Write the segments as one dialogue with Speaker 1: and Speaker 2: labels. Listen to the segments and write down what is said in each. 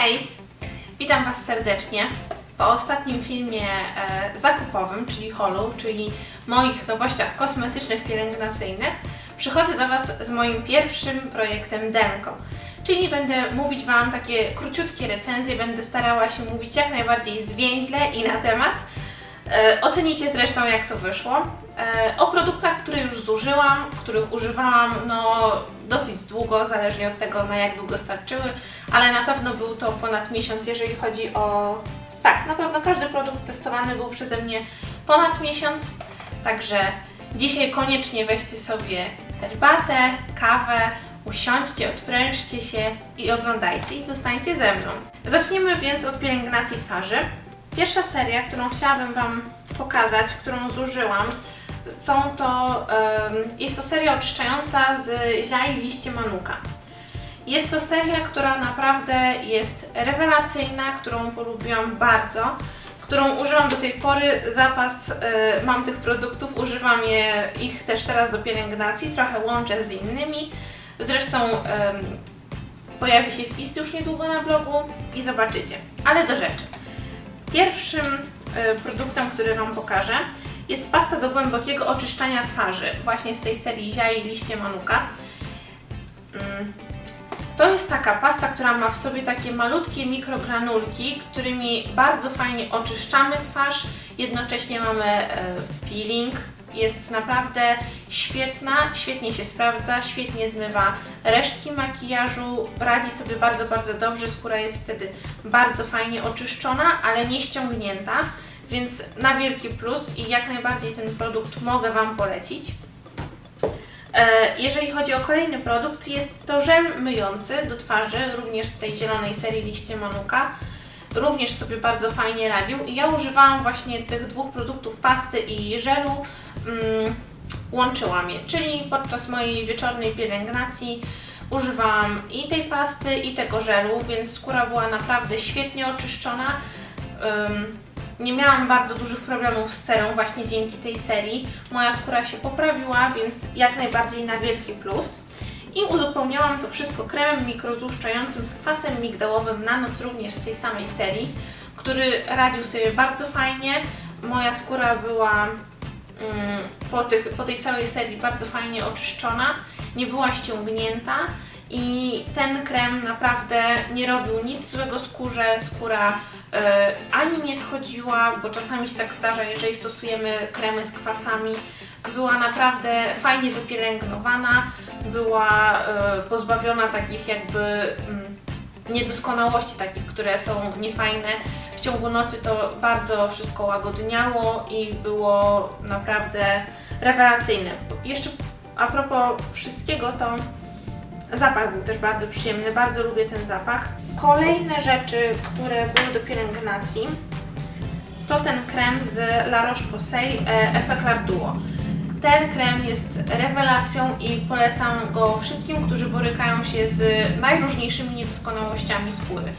Speaker 1: Hej, witam Was serdecznie. Po ostatnim filmie e, zakupowym, czyli holu, czyli moich nowościach kosmetycznych, pielęgnacyjnych, przychodzę do Was z moim pierwszym projektem Denko. Czyli będę mówić Wam takie króciutkie recenzje, będę starała się mówić jak najbardziej zwięźle i na temat. E, Ocenicie zresztą jak to wyszło. E, O produktach, które już zużyłam, których używałam no dosyć długo, zależnie od tego na jak długo starczyły, ale na pewno był to ponad miesiąc, jeżeli chodzi o... Tak, na pewno każdy produkt testowany był przeze mnie ponad miesiąc, także dzisiaj koniecznie weźcie sobie herbatę, kawę, usiądźcie, odprężcie się i oglądajcie i zostańcie ze mną. Zaczniemy więc od pielęgnacji twarzy. Pierwsza seria, którą chciałabym Wam pokazać, którą zużyłam, są to, jest to seria oczyszczająca z ziai liście manuka. Jest to seria, która naprawdę jest rewelacyjna, którą polubiłam bardzo, którą używam do tej pory. Zapas e, mam tych produktów, używam je, ich też teraz do pielęgnacji, trochę łączę z innymi. Zresztą pojawi się wpis już niedługo na blogu i zobaczycie. Ale do rzeczy. Pierwszym e, produktem, który Wam pokażę, jest pasta do głębokiego oczyszczania twarzy, właśnie z tej serii Ziai liście manuka. Mm. To jest taka pasta, która ma w sobie takie malutkie mikrogranulki, którymi bardzo fajnie oczyszczamy twarz, jednocześnie mamy e, peeling. Jest naprawdę świetna, świetnie się sprawdza, świetnie zmywa resztki makijażu, radzi sobie bardzo, bardzo dobrze. Skóra jest wtedy bardzo fajnie oczyszczona, ale nie ściągnięta, więc na wielki plus i jak najbardziej ten produkt mogę Wam polecić. E, Jeżeli chodzi o kolejny produkt, jest to żel myjący do twarzy, również z tej zielonej serii liście manuka. Również sobie bardzo fajnie radził i ja używałam właśnie tych dwóch produktów, pasty i żelu, mm, łączyłam je, czyli podczas mojej wieczornej pielęgnacji używałam i tej pasty i tego żelu, więc skóra była naprawdę świetnie oczyszczona. Ym, nie miałam bardzo dużych problemów z cerą właśnie dzięki tej serii. Moja skóra się poprawiła, więc jak najbardziej na wielki plus. I uzupełniałam to wszystko kremem mikrozłuszczającym z kwasem migdałowym na noc również z tej samej serii, który radził sobie bardzo fajnie. Moja skóra była mm, po, tych, po tej całej serii bardzo fajnie oczyszczona, nie była ściągnięta i ten krem naprawdę nie robił nic złego skórze. Skóra e, ani nie schodziła, bo czasami się tak zdarza, jeżeli stosujemy kremy z kwasami. Była naprawdę fajnie wypielęgnowana, była e, pozbawiona takich jakby mm, niedoskonałości, takich, które są niefajne. W ciągu nocy to bardzo wszystko łagodniało i było naprawdę rewelacyjne. Jeszcze a propos wszystkiego, to Zapach był też bardzo przyjemny, bardzo lubię ten zapach. Kolejne rzeczy, które były do pielęgnacji, to ten krem z La Roche-Posay e, Effeclar Duo. Ten krem jest rewelacją i polecam go wszystkim, którzy borykają się z najróżniejszymi niedoskonałościami skóry.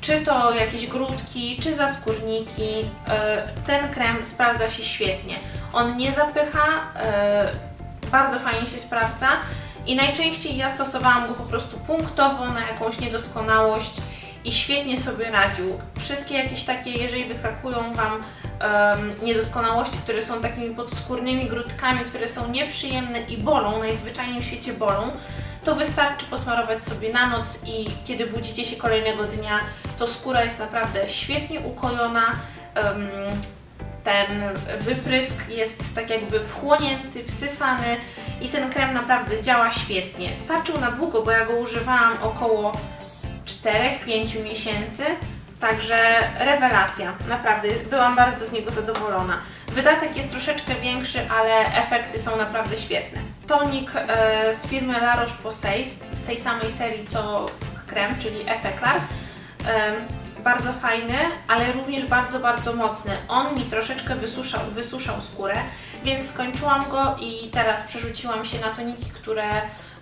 Speaker 1: Czy to jakieś grudki, czy zaskórniki, e, ten krem sprawdza się świetnie. On nie zapycha, e, bardzo fajnie się sprawdza i najczęściej ja stosowałam go po prostu punktowo na jakąś niedoskonałość i świetnie sobie radził. Wszystkie jakieś takie, jeżeli wyskakują Wam em, niedoskonałości, które są takimi podskórnymi grudkami, które są nieprzyjemne i bolą, najzwyczajniej w świecie bolą, to wystarczy posmarować sobie na noc i kiedy budzicie się kolejnego dnia, to skóra jest naprawdę świetnie ukojona. em, ten wyprysk jest tak jakby wchłonięty, wsysany i ten krem naprawdę działa świetnie. Starczył na długo, bo ja go używałam około 4-5 miesięcy, także rewelacja, naprawdę byłam bardzo z niego zadowolona. Wydatek jest troszeczkę większy, ale efekty są naprawdę świetne. Tonik e, z firmy La Roche-Posay, z, tej samej serii co krem, czyli Effeclar. Bardzo fajny, ale również bardzo, bardzo mocny. On mi troszeczkę wysuszał, wysuszał skórę, więc skończyłam go i teraz przerzuciłam się na toniki, które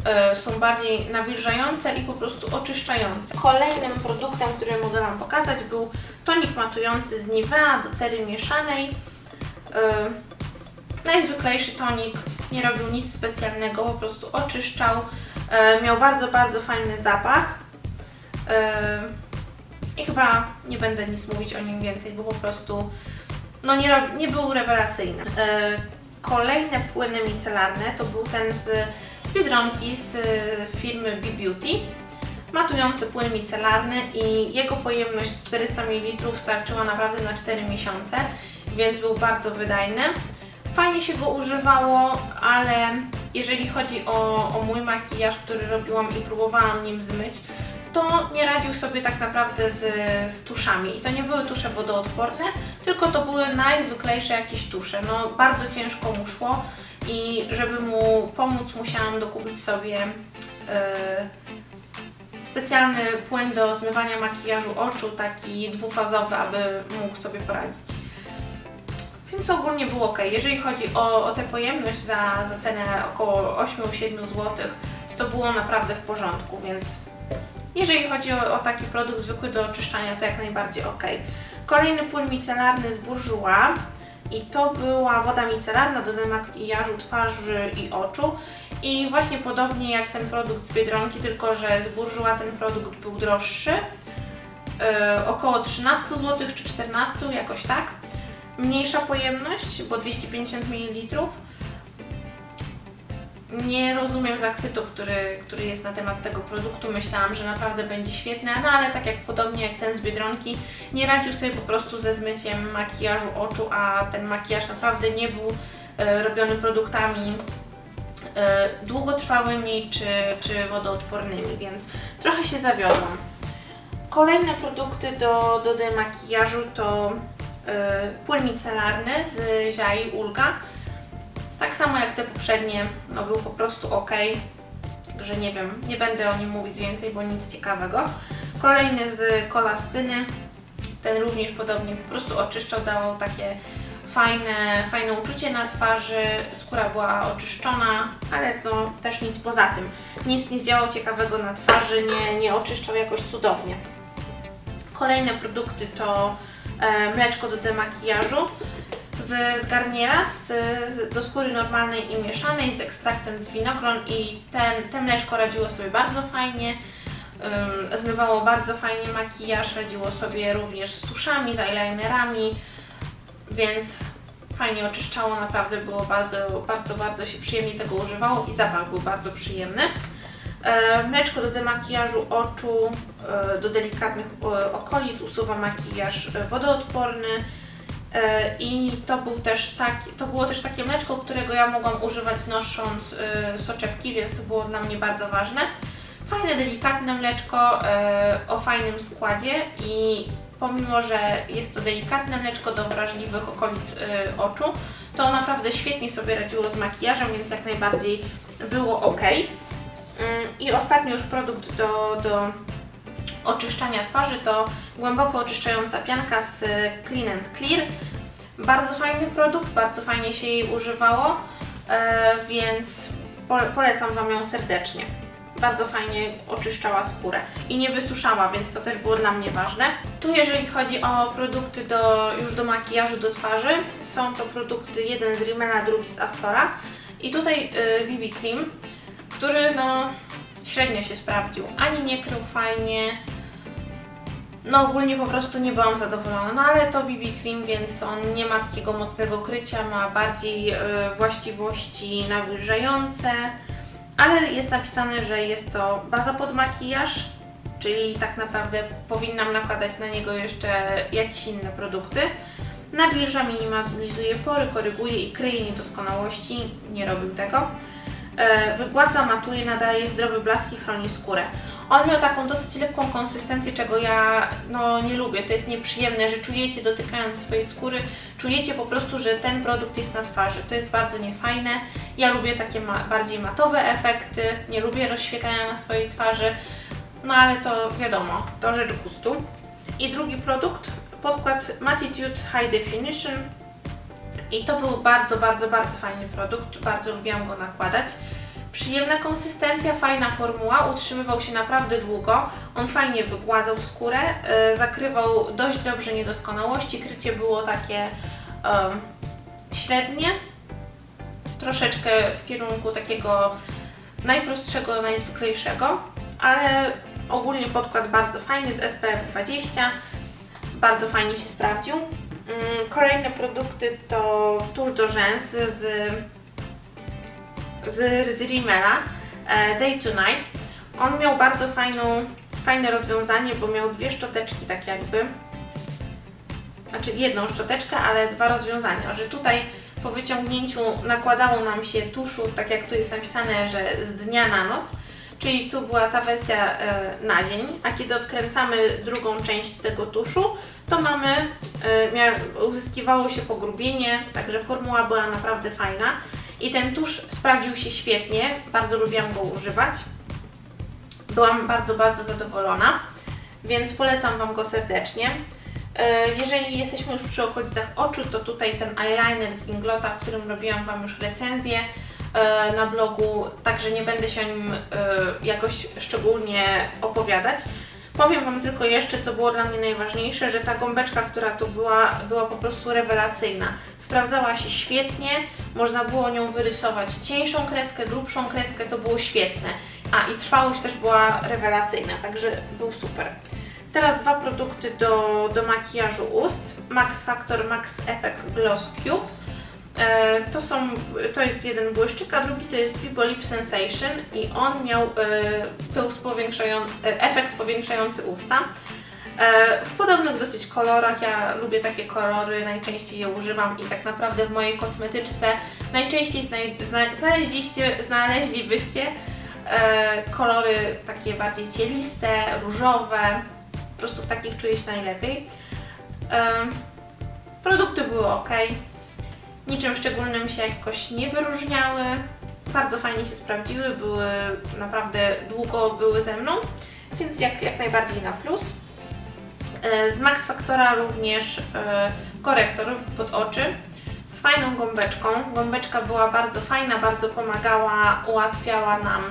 Speaker 1: e, są bardziej nawilżające i po prostu oczyszczające. Kolejnym produktem, który mogę Wam pokazać był tonik matujący z Nivea do cery mieszanej. E, najzwyklejszy tonik, nie robił nic specjalnego, po prostu oczyszczał. E, miał bardzo, bardzo fajny zapach. I chyba nie będę nic mówić o nim więcej, bo po prostu no nie, nie był rewelacyjny. E, kolejne płyny micelarne to był ten z, z Biedronki z e, firmy B-Beauty. Matujący płyn micelarny i jego pojemność 400 ml starczyła naprawdę na 4 miesiące, więc był bardzo wydajny. Fajnie się go używało, ale jeżeli chodzi o, o mój makijaż, który robiłam i próbowałam nim zmyć, to nie radził sobie tak naprawdę z, z tuszami. I to nie były tusze wodoodporne, tylko to były najzwyklejsze jakieś tusze. No, bardzo ciężko mu szło i żeby mu pomóc, musiałam dokupić sobie e, specjalny płyn do zmywania makijażu oczu, taki dwufazowy, aby mógł sobie poradzić. Więc ogólnie było ok. Jeżeli chodzi o, o tę pojemność za, za cenę około 8-7 zł, to było naprawdę w porządku, więc jeżeli chodzi o, o taki produkt zwykły do oczyszczania, to jak najbardziej ok. Kolejny płyn micelarny z Bourjois i to była woda micelarna do demakijażu twarzy i oczu. I właśnie podobnie jak ten produkt z Biedronki, tylko że z Bourjois ten produkt był droższy, yy, około 13 zł czy 14, jakoś tak. Mniejsza pojemność, bo 250 ml. Nie rozumiem zachwytu, który, który jest na temat tego produktu. Myślałam, że naprawdę będzie świetny, no ale tak jak podobnie jak ten z Biedronki, nie radził sobie po prostu ze zmyciem makijażu oczu, a ten makijaż naprawdę nie był e, robiony produktami e, długotrwałymi czy, czy wodoodpornymi, więc trochę się zawiodłam. Kolejne produkty do, do demakijażu to e, płyn micelarny z Ziai Ulga. Tak samo jak te poprzednie, no był po prostu ok. Także nie wiem, nie będę o nim mówić więcej, bo nic ciekawego. Kolejny z kolastyny. Ten również podobnie po prostu oczyszczał, dawał takie fajne, fajne uczucie na twarzy. Skóra była oczyszczona, ale to też nic poza tym. Nic nie działał ciekawego na twarzy, nie, nie oczyszczał jakoś cudownie. Kolejne produkty to e, mleczko do demakijażu z, z garniera z, z, do skóry normalnej i mieszanej z ekstraktem z winogron i ten, te mleczko radziło sobie bardzo fajnie, zmywało bardzo fajnie makijaż, radziło sobie również z tuszami, z eyelinerami, więc fajnie oczyszczało, naprawdę było bardzo, bardzo, bardzo się przyjemnie tego używało i zapach był bardzo przyjemny. E, Mleczko do demakijażu oczu, e, do delikatnych e, okolic, usuwa makijaż wodoodporny i to, był też taki, to było też takie mleczko, którego ja mogłam używać nosząc e, soczewki, więc to było dla mnie bardzo ważne. Fajne, delikatne mleczko e, o fajnym składzie i pomimo, że jest to delikatne mleczko do wrażliwych okolic e, oczu, to naprawdę świetnie sobie radziło z makijażem, więc jak najbardziej było ok. Mm, I ostatni już produkt do, do oczyszczania twarzy to głęboko oczyszczająca pianka z Clean and Clear. Bardzo fajny produkt, bardzo fajnie się jej używało, e, więc pole- polecam Wam ją serdecznie. Bardzo fajnie oczyszczała skórę i nie wysuszała, więc to też było dla mnie ważne. Tu jeżeli chodzi o produkty do, już do makijażu do twarzy, są to produkty jeden z Rimmela, drugi z Astora. I tutaj y, BB Cream, który no średnio się sprawdził. Ani nie krył fajnie, no ogólnie po prostu nie byłam zadowolona, no ale to BB Cream, więc on nie ma takiego mocnego krycia, ma bardziej y, właściwości nawilżające, ale jest napisane, że jest to baza pod makijaż, czyli tak naprawdę powinnam nakładać na niego jeszcze jakieś inne produkty. Nawilża, minimalizuje pory, koryguje i kryje niedoskonałości, nie robił tego. E, Wygładza, matuje, nadaje zdrowy blask i chroni skórę. On miał taką dosyć lekką konsystencję, czego ja no, nie lubię. To jest nieprzyjemne, że czujecie dotykając swojej skóry, czujecie po prostu, że ten produkt jest na twarzy. To jest bardzo niefajne. Ja lubię takie ma bardziej matowe efekty, nie lubię rozświetlania na swojej twarzy, no ale to wiadomo, to rzecz gustu. I drugi produkt, podkład Matitude High Definition. I to był bardzo, bardzo, bardzo fajny produkt, bardzo lubiłam go nakładać. Przyjemna konsystencja, fajna formuła, utrzymywał się naprawdę długo. On fajnie wygładzał skórę, y, zakrywał dość dobrze niedoskonałości. Krycie było takie średnie, troszeczkę w kierunku takiego najprostszego, najzwyklejszego, ale Ogólnie podkład bardzo fajny z SPF 20. Bardzo fajnie się sprawdził. Mm, Kolejne produkty to tusz do rzęs z, z, z Rimmela e, Day to Night. On miał bardzo fajną, fajne rozwiązanie, bo miał dwie szczoteczki tak jakby. Znaczy jedną szczoteczkę, ale dwa rozwiązania, że tutaj po wyciągnięciu nakładało nam się tuszu, tak jak tu jest napisane, że z dnia na noc, czyli tu była ta wersja e, na dzień, a kiedy odkręcamy drugą część tego tuszu, to mamy, e, uzyskiwało się pogrubienie, także formuła była naprawdę fajna i ten tusz sprawdził się świetnie, bardzo lubiłam go używać. Byłam bardzo, bardzo zadowolona, więc polecam Wam go serdecznie. E, Jeżeli jesteśmy już przy okolicach oczu, to tutaj ten eyeliner z Inglota, którym robiłam Wam już recenzję na blogu, także nie będę się o nim e, jakoś szczególnie opowiadać. Powiem Wam tylko jeszcze, co było dla mnie najważniejsze, że ta gąbeczka, która tu była, była po prostu rewelacyjna. Sprawdzała się świetnie, można było nią wyrysować cieńszą kreskę, grubszą kreskę, to było świetne. A i trwałość też była rewelacyjna, także był super. Teraz dwa produkty do, do makijażu ust. Max Factor Max Effect Gloss Cube. E, to, są, to jest jeden błyszczyk, a drugi to jest Vibo Lip Sensation i on miał e, pył e, efekt powiększający usta. W podobnych dosyć kolorach, ja lubię takie kolory, najczęściej je używam i tak naprawdę w mojej kosmetyczce najczęściej znaj, zna, znaleźliście, znaleźlibyście kolory takie bardziej cieliste, różowe, po prostu w takich czuję się najlepiej. Produkty były ok, niczym szczególnym się jakoś nie wyróżniały, bardzo fajnie się sprawdziły, były naprawdę długo były ze mną, więc jak, jak najbardziej na plus. E, Z Max Factora również e, korektor pod oczy z fajną gąbeczką. Gąbeczka była bardzo fajna, bardzo pomagała, ułatwiała nam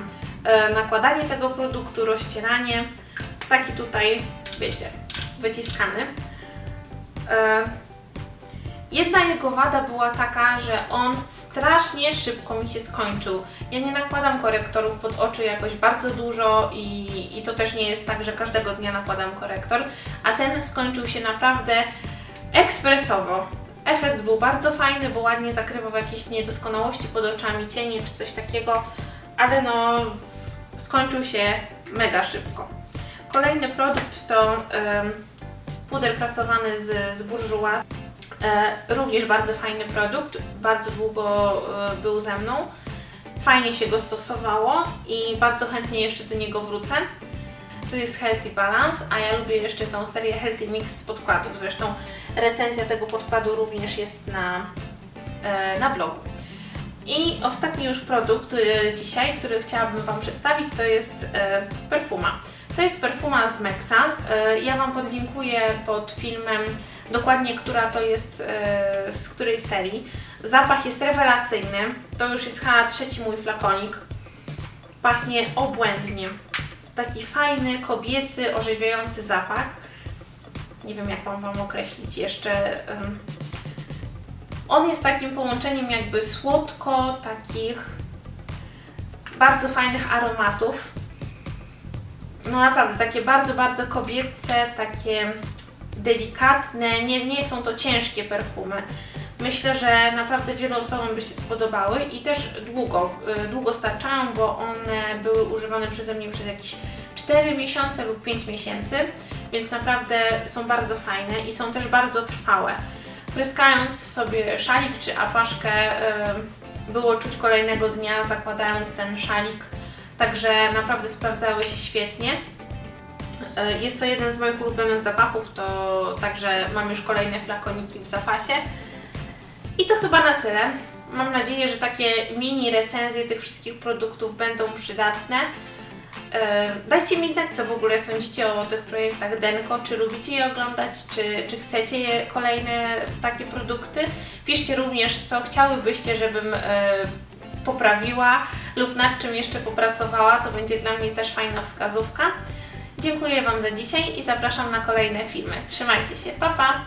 Speaker 1: e, nakładanie tego produktu, rozcieranie. Taki tutaj, wiecie, wyciskany. Jedna jego wada była taka, że on strasznie szybko mi się skończył. Ja nie nakładam korektorów pod oczy jakoś bardzo dużo i, i to też nie jest tak, że każdego dnia nakładam korektor, a ten skończył się naprawdę ekspresowo. Efekt był bardzo fajny, bo ładnie zakrywał jakieś niedoskonałości pod oczami, cienie czy coś takiego, ale no skończył się mega szybko. Kolejny produkt to em, puder prasowany z, z Bourjois. E, również bardzo fajny produkt, bardzo długo e, był ze mną. Fajnie się go stosowało i bardzo chętnie jeszcze do niego wrócę. Tu jest Healthy Balance, a ja lubię jeszcze tą serię Healthy Mix z podkładów. Zresztą recenzja tego podkładu również jest na, e, na blogu. I ostatni już produkt dzisiaj, który chciałabym Wam przedstawić, to jest perfuma. To jest perfuma z Mexa. Ja Wam podlinkuję pod filmem dokładnie, która to jest, e, z której serii. Zapach jest rewelacyjny. To już jest chyba trzeci mój flakonik. Pachnie obłędnie. Taki fajny, kobiecy, orzeźwiający zapach. Nie wiem, jak mam Wam określić jeszcze. on jest takim połączeniem jakby słodko, takich bardzo fajnych aromatów. No naprawdę, takie bardzo, bardzo kobiece, takie delikatne, nie, nie są to ciężkie perfumy. Myślę, że naprawdę wielu osobom by się spodobały i też długo, y, długo starczają, bo one były używane przeze mnie przez jakieś 4 miesiące lub 5 miesięcy, więc naprawdę są bardzo fajne i są też bardzo trwałe. Pryskając sobie szalik czy apaszkę, y, było czuć kolejnego dnia, zakładając ten szalik, także naprawdę sprawdzały się świetnie. E, Jest to jeden z moich ulubionych zapachów, to także mam już kolejne flakoniki w zapasie. I to chyba na tyle. Mam nadzieję, że takie mini recenzje tych wszystkich produktów będą przydatne. E, Dajcie mi znać, co w ogóle sądzicie o tych projektach Denko. Czy lubicie je oglądać, czy, czy chcecie kolejne takie produkty. Piszcie również, co chciałybyście, żebym e, poprawiła lub nad czym jeszcze popracowała. To będzie dla mnie też fajna wskazówka. Dziękuję Wam za dzisiaj i zapraszam na kolejne filmy. Trzymajcie się, pa pa!